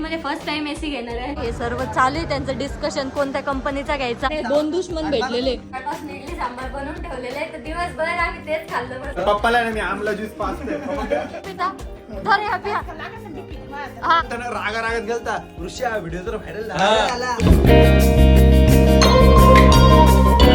लाईफमध्ये first time AC घेणार आहे. हे सर्व चालू आहे त्यांचं डिस्कशन कोणत्या कंपनीचा घ्यायचा? हे दोन दुश्मन भेटलेले. सांबार बनवून ठेवलेले आहे तर दिवसभर आम्ही तेच खाल्लं बस. पप्पाला ना मी आमला ज्यूस पाचते पिता धर ह्या पिया. हा रागा रागात गेलता. ऋषा व्हिडिओ तर viral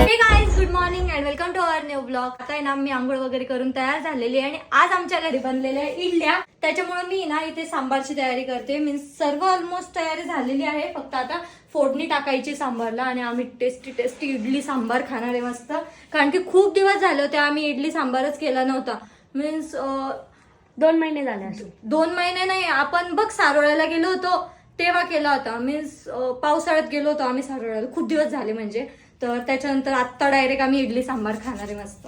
hey guys good morning and welcome to our new blog आता आहे ना मी आंघोळ वगैरे करून तयार झालेली आहे आणि आज आमच्या घरी बनलेल्या आहे इडल्या. त्याच्यामुळे मी ना इथे सांबारची तयारी करते. मीन्स सर्व ऑलमोस्ट तयारी झालेली आहे. फक्त आता फोडणी टाकायची सांबारला आणि आम्ही टेस्टी टेस्टी इडली सांबार खाणार आहे मस्त. कारण की खूप दिवस झाले होते आम्ही इडली सांबारच केला नव्हता. मीन्स दोन महिने झाले दोन महिने नाही आपण बघ सारोळ्याला गेलो होतो तेव्हा केला होता. मीन्स पावसाळ्यात गेलो होतो आम्ही सारोळ्याला. खूप दिवस झाले म्हणजे. तर त्याच्यानंतर आत्ता डायरेक्ट आम्ही इडली सांबार खाणार आहे मस्त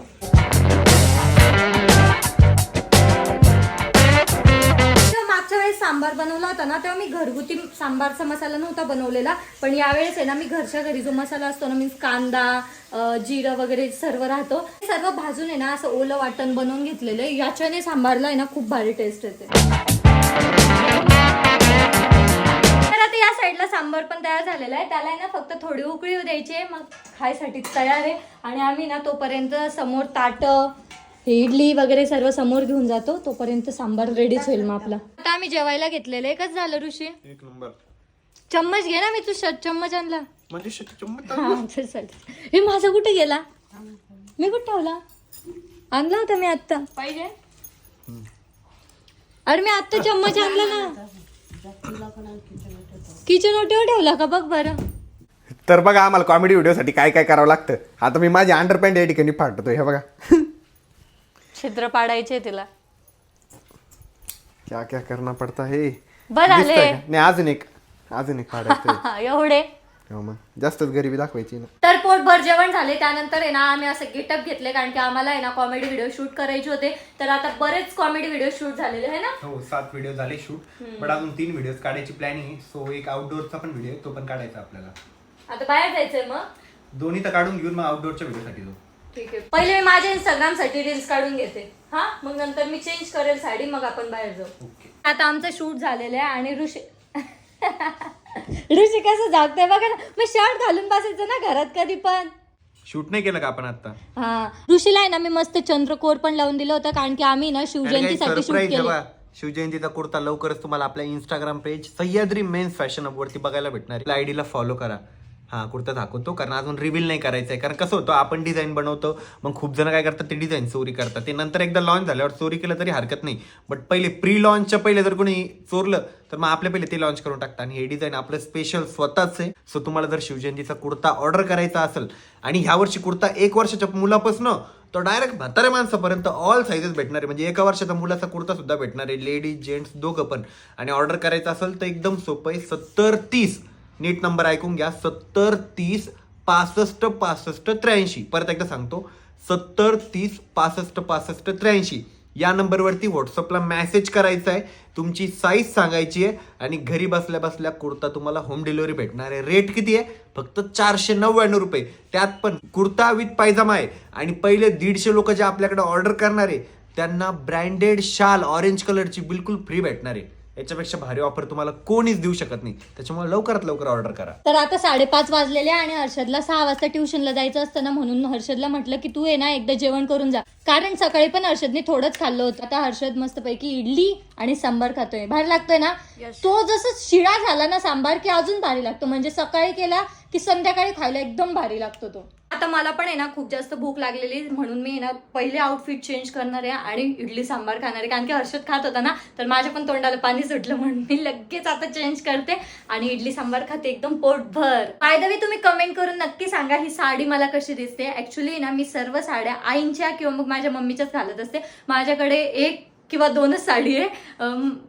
मागच्या वेळेस सांबार बनवला होता ना तेव्हा मी घरगुती सांबारचा मसाला नव्हता बनवलेला. पण यावेळेस आहे ना मी घरच्या घरी जो मसाला असतो ना मीन्स कांदा जिरं वगैरे सर्व राहतो. सर्व भाजून आहे ना असं ओलं वाटण बनवून घेतलेलं आहे. याच्याने सांबारला आहे ना खूप भारी टेस्ट येते. सांबार पण तयार झालेला आहे. त्याला आहे ना फक्त थोडी उकळी येऊ द्यायची आहे, मग खायसाठी तयार आहे. आणि आम्ही ना तोपर्यंत समोर ताट हे इडली वगैरे सर्व समोर घेऊन जातो. तोपर्यंत सांबार रेडीच होईल मग आपला. आता आम्ही जेवायला घेतलेलं आहे. कसं झालं ऋषी. एक नंबर. चम्मच घे ना मी तू श- चम्मच आणला. म्हणजे चम्मच हा चल चल. हे माझा कुठे गेला? मी कुठे ठेवला? आणला होता मी आत्ता. पाहिजे? अरे मी आत्ता चम्मच आणला ना. किचन ओटीवर ठेवला का? बघ बरं. तर बघा आम्हाला कॉमेडी व्हिडिओसाठी काय काय करावं लागतं. आता मी माझी अंडरपॅन्ट या ठिकाणी फाटतो हे बघा. छिद्र पाडायचे तिला. क्या क्या करना पडता हे? बर आले? नाही अजून एक अजून एक फाडायचं एवढे? हो मग. जास्तच गरिबी दाखवायची ना. तर पोटभर जेवण झाले त्यानंतर आहे ना आम्ही असं गेटअप घेतले कारण की आम्हाला आहे ना कॉमेडी व्हिडिओ शूट करायचे होते. तर आता बरेच कॉमेडी व्हिडिओ शूट झालेले आहे ना? हो सात व्हिडिओ झाले शूट पण अजून तीन व्हिडिओ काढायची प्लॅनिंग आहे. सो एक आउटडोअरचा पण व्हिडिओ तो पण काढायचा आपल्याला. आता बाहेर जायचंय मग? दोन्ही तर काढून घेऊन मग आउटडोअरच्या व्हिडिओसाठी जाऊ. ठीक आहे. पहिले मी माझ्या इंस्टाग्रामसाठी रील्स काढून घेते. हा? मग नंतर मी चेंज करेल साडी मग आपण बाहेर जाऊ. ओके आता आमचं शूट झालेलं आहे आणि ऋषी ऋषी कसं जागतंय बघा ना. मी शर्ट घालून बसायचं ना घरात कधी पण. शूट नाही केलं का आपण आता? हा. ऋषीला आहे ना मी मस्त चंद्रकोर पण लावून दिलं होतं कारण की आम्ही ना शिवजयंतीसाठी शूट सरप्राईज केलं. शिवजयंतीचा कुर्ता लवकरच तुम्हाला आपल्या Instagram page Sahyadri men's fashion वरती बघायला भेटणार आयडीला फॉलो करा. हा कुर्ता दाखवतो कारण अजून रिव्हील नाही करायचं आहे कारण कसं होतं आपण डिझाईन बनवतो मग खूप जण काय करतात ते डिझाईन चोरी करतात. ते नंतर एकदा लॉन्च झाल्यावर चोरी केलं तरी हरकत नाही. बट पहिले प्री लॉन्चच्या पहिले जर कोणी चोरलं तर मग आपल्या पहिले ते लॉन्च करून टाकतात. आणि हे डिझाईन आपलं स्पेशल स्वतःच आहे. सो तुम्हाला जर शिवजयंतीचा कुर्ता ऑर्डर करायचा असेल आणि ह्या वर्षी कुर्ता एक वर्षाच्या मुलापासून तो डायरेक्ट म्हाताऱ्या माणसापर्यंत ऑल साईजेस भेटणार आहे. म्हणजे एका वर्षाचा मुलाचा कुर्ता सुद्धा भेटणार आहे. लेडीज जेंट्स दोघं पण. आणि ऑर्डर करायचं असेल तर एकदम सोपं आहे. सत्तर तीस नीट नंबर ऐकून घ्या. सत्तर तीस पासष्ट पासष्ट त्र्याऐंशी. परत एकदा सांगतो. सत्तर तीस पासष्ट पासष्ट त्र्याऐंशी. या नंबरवरती व्हॉट्सअपला मॅसेज करायचा आहे तुमची साईज सांगायची आहे आणि घरी बसल्या बसल्या कुर्ता तुम्हाला होम डिलिव्हरी भेटणार आहे रेट किती आहे फक्त चारशे नव्याण्णव रुपये. त्यात पण कुर्ता विथ पायजामा आहे. आणि पहिले दीडशे लोक जे आपल्याकडे ऑर्डर करणार आहे त्यांना ब्रँडेड शाल ऑरेंज कलरची बिलकुल फ्री भेटणार. आहे याच्यापेक्षा भारी ऑफर तुम्हाला कोणीच देऊ शकत नाही. त्याच्यामुळे लवकरात लवकर ऑर्डर करा. तर आता साडेपाच वाजलेले आणि हर्षदला सहा वाजता ट्युशनला जायचं असतं ना म्हणून हर्षदला म्हटलं की तू ये ना एकदा जेवण करून जा. कारण सकाळी पण हर्षदने थोडंच खाल्लं होतं. आता हर्षद मस्तपैकी इडली आणि सांबार खातोय. भारी लागतोय ना? तो जसं शिळा झाला ना सांबार की अजून भारी लागतो. म्हणजे सकाळी केला की संध्याकाळी खायला एकदम भारी लागतो तो. आता मला पण आहे ना खूप जास्त भूक लागलेली म्हणून मी ना पहिले आउटफिट चेंज करणार आहे आणि इडली सांबार खाणार आहे. कारण की हर्षद खात होता ना तर माझ्या पण तोंडाला पाणी सुटलं म्हणून मी लगेच आता चेंज करते आणि इडली सांबार खाते एकदम पोटभर. बाय द वे तुम्ही कमेंट करून नक्की सांगा ही साडी मला कशी दिसते. ऍक्च्युली ना मी सर्व साड्या आईंच्या किंवा मग माझ्या मम्मीच्याच घालत असते. माझ्याकडे एक किंवा दोनच साडी आहे.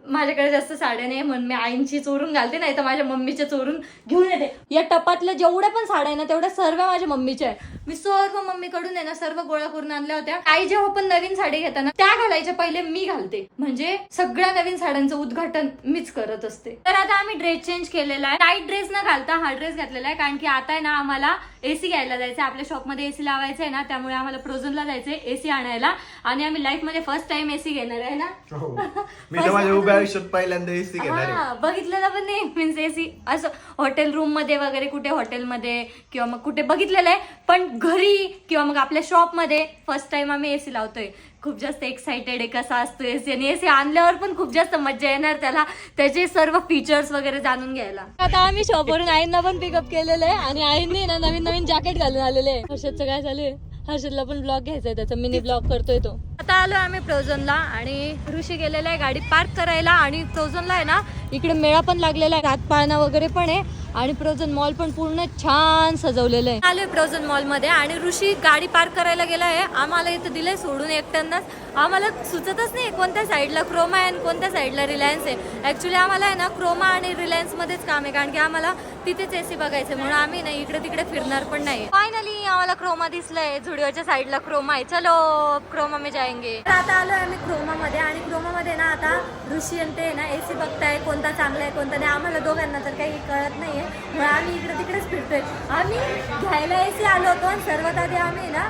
माझ्याकडे जास्त साड्या नाही म्हणून मी आईंची चोरून घालते नाही तर माझ्या मम्मीच्या चोरून घेऊन येते. या टपातल्या जेवढ्या पण साड्या आहे ना तेवढ्या सर्व माझ्या मम्मीच्या आहे मी सर्व मम्मीकडून आहे ना सर्व गोळा करून आणल्या होत्या. आई जेव्हा पण नवीन साडी घेताना त्या घालायच्या पहिले मी घालते. म्हणजे सगळ्या नवीन साड्यांचं उद्घाटन मीच करत असते. तर आता आम्ही ड्रेस चेंज केलेला आहे. टाईट ड्रेस न घालता हा ड्रेस घातलेला आहे कारण की आता आहे ना आम्हाला एसी घ्यायला जायचं आहे. आपल्या शॉपमध्ये एसी लावायचं आहे ना त्यामुळे आम्हाला प्रोझनला जायचंय एसी आणायला. आणि आम्ही लाईफमध्ये फर्स्ट टाइम एसी घेणार आहे. आहे ना? मी तर माझ्या उभ्या आयुष्यात पहिल्यांदा एसी घेणार आहे. हा बघितलेलं पण नाही. मीन्स एसी असं हॉटेल रूममध्ये वगैरे कुठे हॉटेलमध्ये किंवा मग कुठे बघितलेलं आहे. पण घरी किंवा मग आपल्या शॉपमध्ये फर्स्ट टाइम आम्ही एसी लावतोय. खूप जास्त एक्साइटेड आहे कसा असतो एसी आणि एसी आणल्यावर पण खूप जास्त मजा येणार त्याला. त्याचे सर्व फीचर्स वगैरे जाणून घ्यायला. आता आम्ही शॉपवरून आईंना पण पिकअप केलेलं आहे. आणि आईंनी ना नवीन नवीन जॅकेट घालून आलेले आहे. हर्षदचं काय झालंय हर्षदला पण ब्लॉग घ्यायचा आहे त्याचा मिनी ब्लॉग करतोय तो. आता आलो आम्ही प्रोझनला आणि ऋषी गेलेला आहे गाडी पार्क करायला आणि प्रोझनला आहे ना इकडे मेळा पण लागलेला आहे रातपाळणा वगैरे पण आहे आणि प्रोझन मॉल पण पूर्ण छान सजवलेलं आहे. आलोय प्रोझन मॉलमध्ये आणि ऋषी गाडी पार्क करायला गेला आहे. आम्हाला इथं दिलंय सोडून एकट्यांनाच. आम्हाला सुचतच नाही कोणत्या साईडला क्रोमा आहे आणि कोणत्या साईडला रिलायन्स आहे. ऍक्च्युली आम्हाला आहे ना क्रोमा आणि रिलायन्स मध्येच काम आहे कारण की आम्हाला तिथेच एसी बघायचं म्हणून आम्ही ना इकडे तिकडे फिरणार पण नाही. फायनली आम्हाला क्रोमा दिसलंय झुडिओच्या साईडला क्रोमा आहे. चलो क्रोमा में जाएंगे तर आता आलोय आम्ही क्रोमा मध्ये आणि क्रोमा मध्ये ना आता ऋषी आणि ते ना एसी बघताय कोणता चांगला आहे कोणता नाही आम्हाला दोघांना तर काही कळत नाहीये. म्हणून आम्ही इकडे तिकडेच फिरतोय. आम्ही घ्यायला एसी आलो होतो आणि सर्वात आधी आम्ही ना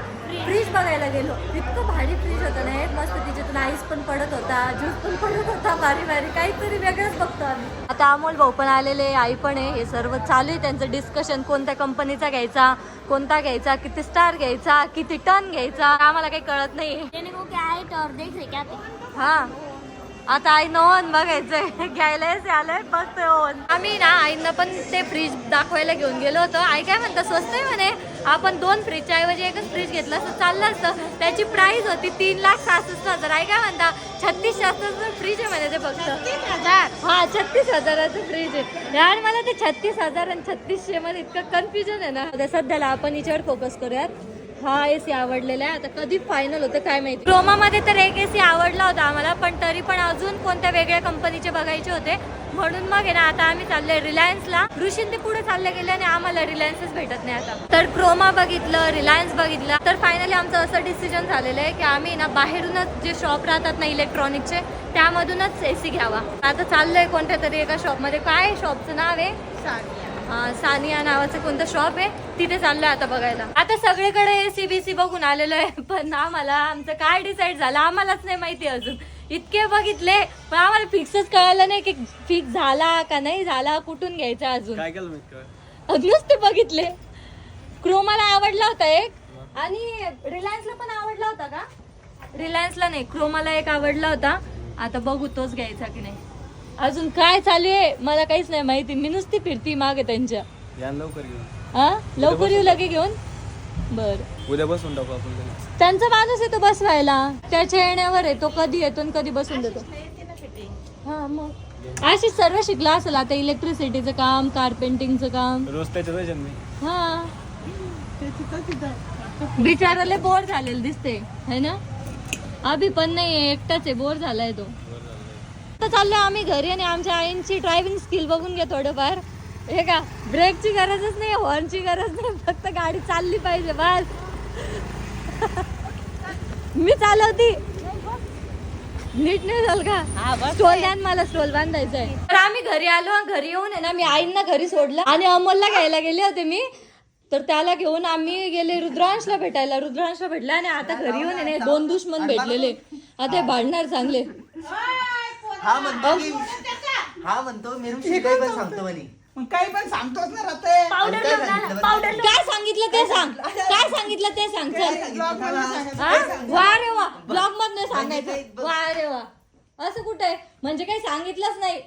फ्रीज बघायला गेलो. इतकं भारी फ्रीज होतं ना एक मस्त तिच्यातून आईस पण पडत होता ज्यूस पण पडत होता भारी भारी. काहीतरी वेगळंच बघतो आम्ही. आता अमोल भाऊ पण आलेले आई पण आहे. हे सर्व चालू आहे. त्यांचं डिस्कशन कोणत्या कंपनीचा घ्यायचा कोणता घ्यायचा किती स्टार घ्यायचा किती टन घ्यायचा आम्हाला काही कळत नाही है. आता आई नोन बघायचंय घ्यायला आलंय बघतोय ओन आम्ही ना आईंना पण ते फ्रीज दाखवायला घेऊन गेलो होतो. आई काय म्हणता स्वस्त आहे म्हणे. आपण दोन फ्रीजच्या ऐवजी एकच फ्रीज घेतलं असतं चाललं असतं. त्याची प्राइस होती तीन लाख सहासष्ट हजार. आई काय म्हणता छत्तीस शास्त्राचं फ्रीज आहे म्हणे ते फक्त. हजार? हा छत्तीस हजाराचं फ्रीज आहे. यार मला ते छत्तीस हजार आणि छत्तीसशे मध्ये इतकं कन्फ्युजन आहे ना. सध्याला आपण याच्यावर फोकस करूयात. हा एसी आवडलेला आहे. आता कधी फायनल होतं काय माहिती? क्रोमा मध्ये तर एक एसी आवडला होता आम्हाला पण तरी पण अजून कोणत्या वेगळ्या कंपनीचे बघायचे होते. म्हणून मग आहे ना आता आम्ही चाललोय रिलायन्सला ऋषीन ते पुढे चालले गेले आणि आम्हाला रिलायन्सच भेटत नाही आता. तर क्रोमा बघितलं रिलायन्स बघितलं. तर फायनली आमचं असं डिसिजन झालेलं आहे की आम्ही ना बाहेरूनच जे शॉप राहतात ना इलेक्ट्रॉनिकचे त्यामधूनच एसी घ्यावा. आता चाललोय कोणत्या तरी एका शॉपमध्ये काय शॉपचं नाव आहे? सानिया नावाचं कोणतं शॉप आहे तिथे चाललोय आता बघायला. आता सगळीकडे एसी बीसी बघून आलेलो आहे पण आम्हाला आमचं काय डिसाईड झालं आम्हालाच नाही माहिती अजून. इतके बघितले पण आम्हाला फिक्सच कळालं नाही की फिक्स झाला का नाही झाला कुठून घ्यायचा अजून. काय केलं मी नुसते बघितले. क्रोमाला आवडला होता एक आणि रिलायन्सला पण आवडला होता का? रिलायन्सला नाही क्रोमाला एक आवडला होता. आता बघू तोच घ्यायचा की नाही. अजून काय चालू आहे? मला काहीच नाही माहिती. मी नुसती फिरती मागे त्यांच्या. या लवकर घेऊन. हा? लवकर येऊ लगे घेऊन? बर. उद्या बसून टाकू आपण. त्यांचा माणूस येतो बसवायला. त्याच्या येण्यावर आहे. तो कधी येतो आणि कधी बसून देतो. हा मग. अशी सर्व शिकला असेल आता इलेक्ट्रिसिटीचं काम कारपेंटिंगचं काम. रोज त्याच्यात आहे मी हा. बिचाराले बोर झालेलं दिसते है ना? अभि पण नाही एकटाच आहे. बोर झालाय तो. आता चाललोय आम्ही घरी आणि आमच्या आईंची ड्रायव्हिंग स्किल बघून घ्या थोडंफार. हे का ब्रेकची गरजच नाही हॉर्नची गरज नाही फक्त गाडी चालली पाहिजे बस. मी चालवती. नीट नाही झालं का? स्टोल द्या मला स्टोल बांधायचा आहे तर आम्ही घरी आलो घरी येऊन आहे ना मी आईंना घरी सोडलं आणि अमोलला घ्यायला गेले होते मी. तर त्याला घेऊन आम्ही गेले रुद्रांशला भेटायला रुद्रांशला भेटला आणि आता घरी येऊन आहे ना दोन दुश्मन भेटलेले. आता भांडणार चांगले. हा म्हणतो की हा म्हणतो मेरू शिकाय पण सांगतो म्हणे. मग काही पण सांगतोच ना रते आणि काय सांगितलं बरं? काय सांगितलं ते सांग. काय सांगितलं ते सांग चल. हा? वा रे वा. ब्लॉग मधनं सांगायचं. वा रे वा. असं कुठे? म्हणजे काही सांगितलंच नाही.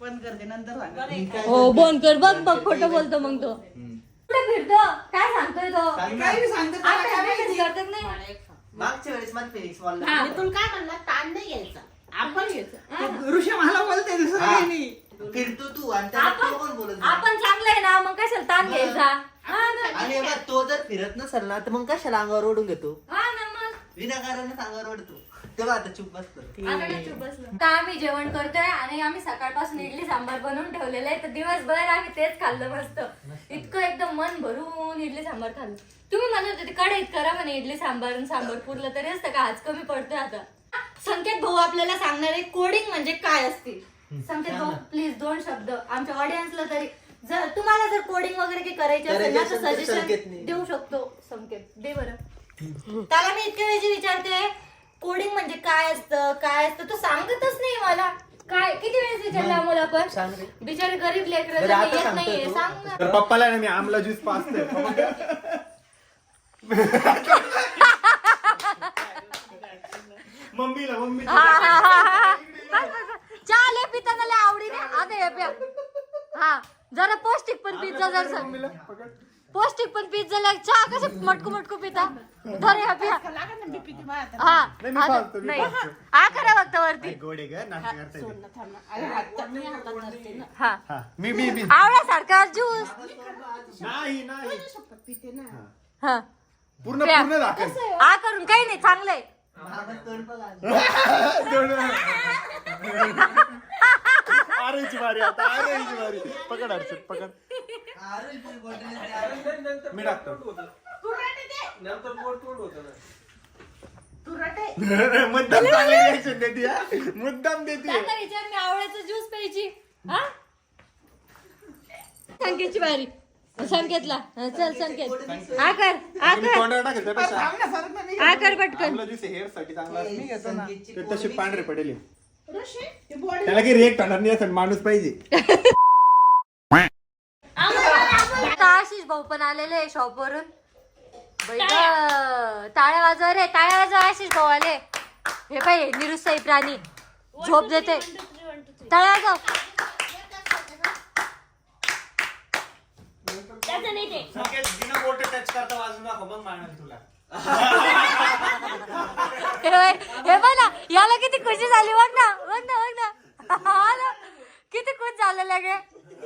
पण करते नंतर सांगा. हो बंद कर बघ बघ खोटं बोलतो मग तो. कुठे फिरतो? काय सांगतोय तो? काही सांगते आता काय नाही. मागच्या वेळेस मला फिनिक्स मॉल मी तुला काय म्हणलं ताण नाही घ्यायचा. आपण घ्यायचं ऋषी मला बोलते दुसरं काही नाही. फिरतो तू आणि त्याला तो कोण बोलत नाही. आपण चांगलं आहे ना मग कशाला ताण घ्यायचा? हा ना. आणि हे बघ, तो जर फिरत नसेल ना तर मग कशाला अंगावर ओढून घेतो? हा ना मग. अंगावर ओढतो. तेव्हा आता चुप बसतो. आता चूप बसलो. आता आम्ही जेवण करतोय? आणि आम्ही सकाळपासून इडली सांबार बनवून ठेवलेलं आहे तर दिवसभर आम्ही तेच खाल्लं मस्त. इतकं एकदम मन भरून इडली सांबार खाल्लं. तुम्ही म्हणत होते कढईत करा म्हणे इडली सांबार आणि सांबार पुरलं तरी असतं का? आज कमी पडतोय आता. संकेत भाऊ आपल्याला सांगणार आहे कोडिंग म्हणजे काय असते? संकेत भाऊ प्लीज दोन शब्द. आमच्या ऑडियन्सला तरी जर तुम्हाला जर कोडिंग वगैरे काही करायचे असेल ना तर सजेशन. देऊ शकतो. संकेत दे बरं. त्याला मी इतके वेळची विचारते कोडिंग म्हणजे काय असतं काय असतं? तो सांगतच नाही मला. काय? किती वेळेस विचारलं आम्हाला आपण? बिचारे गरीब लेकर येत नाहीये. सांग ना. तर पप्पाला ना मी आमला ज्यूस पाचते मम्मीला मम्मी हा, हा, हा, हा. बस, बस, बस. चहा लय पिताना लय आवडीने आता हे प्या हा जरा पौष्टिक पण पिझ्झा जर पौष्टिक पण पिझ्झा लाग चहा कसे मटकू मटकू पिता धर ह्या पिया लागत ना. हा नाही, मी आता- पाहतो, मी नाही पाहतो. हा करा बघता वरती गोडे ग नाटक करता येते. सोड ना, थांब ना. अरे हातात मी हातात धरते ना. हा हा मी मी मी आवळ्यासारखा ज्यूस नाही नाही शपथ पिते ना. हा पूर्ण प्या. पूर्ण दाखल हा करून काही नाही चांगलंय आरेची बारी आता आरेची बारी पकड हर्षद पकड. मी टाकतो. नंतर होतं ना. मुद्दाम चांगली देते हा. मुद्दाम देते. विचार मी आवळ्याचा ज्यूस प्यायची. हा? संकेतची बारी. संकेतला चल संकेत हा कर. हा तुम्ही कर. तोंडावर टाकेल त्यापेक्षा थांब ना, सरक ना, मी हा कर पटकन. आपला ज्यूस हेअरसाठी चांगला असतो. ते तसे पांढरे पडेल. हे त्याला काही होणार नाही असं माणूस पाहिजे. आता आशिष भाऊ पण आलेले आहे शॉप वरून. टाळ्या वाजवा रे टाळ्या वाजवा आशिष भाऊ आले. हे पाय निरुत्साही प्राणी. झोप देते. टाळ्या वाजव. टच करता वाजून दाखव मग मानल तुला. हे बघ हे बघ ना याला किती खुशी झाली बघ ना बघ ना बघ ना. हा ना. किती खुश झालं लगे?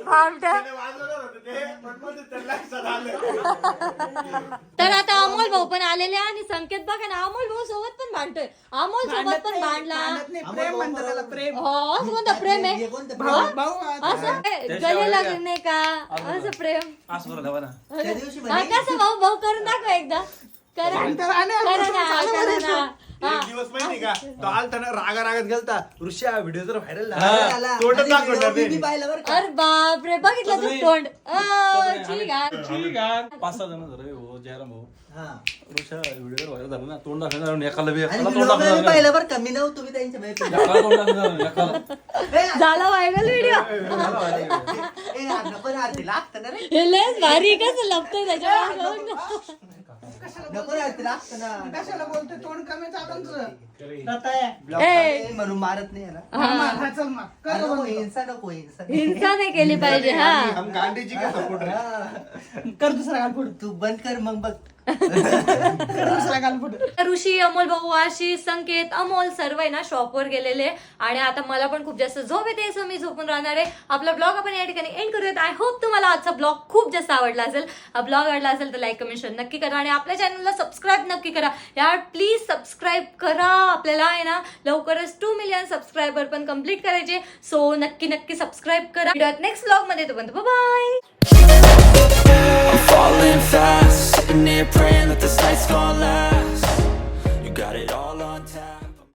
भामट वाजवलं होतं ते पण मध्ये त्याला लक्षात आलं तर आता अमोल भाऊ पण आलेले आहे आणि संकेत बघा ना अमोल भाऊ सोबत पण भांडतोय. अमोल सोबत पण भांडला. प्रेम म्हणतात त्याला प्रेम. हो असं कोणतं प्रेम आहे? भाऊ? भाऊ असं? गले लागणे का? असं प्रेम? हा कसं भाऊ? भाऊ करून दाखव एकदा. करा. करा ना करा. ना. एक दिवस माहिती का? तो आलता ना रागा रागात गेलता. ऋषी हा व्हिडिओ जर व्हायरल झाला. दाखवणार नाही. अरे बापरे बघितलं तू तोंड. अं, ठीक आहे. ठीक आहे. पाच सहा जण झाले हो जयराम भाऊ. हा. रोजच्या व्हिडिओ व्हायरल झालं ना. तोंड दाखवणार एकाला बी आणि एकाला तोंड vlog ला मी दाखवणार पाहिलं बरं का. मी नव्हतो मी त्यांच्या बाहेर एकाला तोंड दाखवणार एकाला. झाला व्हायरल व्हिडिओ ए, हात नको ना, ते लागतं ना रे. हे लयच भारी कसं लपतोय त्याच्यावर. नको कशाला बोलतोय? तोंड कमी चालून ए. म्हणून मारत नाही हा, मार, हा, चल मार. कर नको, बंद. हिंसा नको हिंसा हिंसा नाही केली पाहिजे हा. हम गांधीजी का सपोर्ट हा. कर दुसरा पुढे. तू बंद कर मग बघ. ऋषी अमोल भाऊ अशी संकेत अमोल सर्व आहे ना शॉपवर गेलेले. आणि आता मला पण खूप जास्त झोप येते सो मी झोपून राहणार आहे. आपला ब्लॉग आपण या ठिकाणी एंड करूयात. आय होप तुम्हाला आजचा ब्लॉग खूप जास्त आवडला असेल. हा ब्लॉग आवडला असेल तर लाईक कमेंट शेअर नक्की करा. आणि आपल्या चॅनलला सबस्क्राईब नक्की करा. यार प्लीज सबस्क्राईब करा. आपल्याला आहे ना लवकरच टू मिलियन सबस्क्रायबर पण कंप्लीट करायचे. सो नक्की नक्की सबस्क्राईब करा. नेक्स्ट ब्लॉगमध्ये. तोपर्यंत bye sitting there praying that this night's gonna last. You got it all.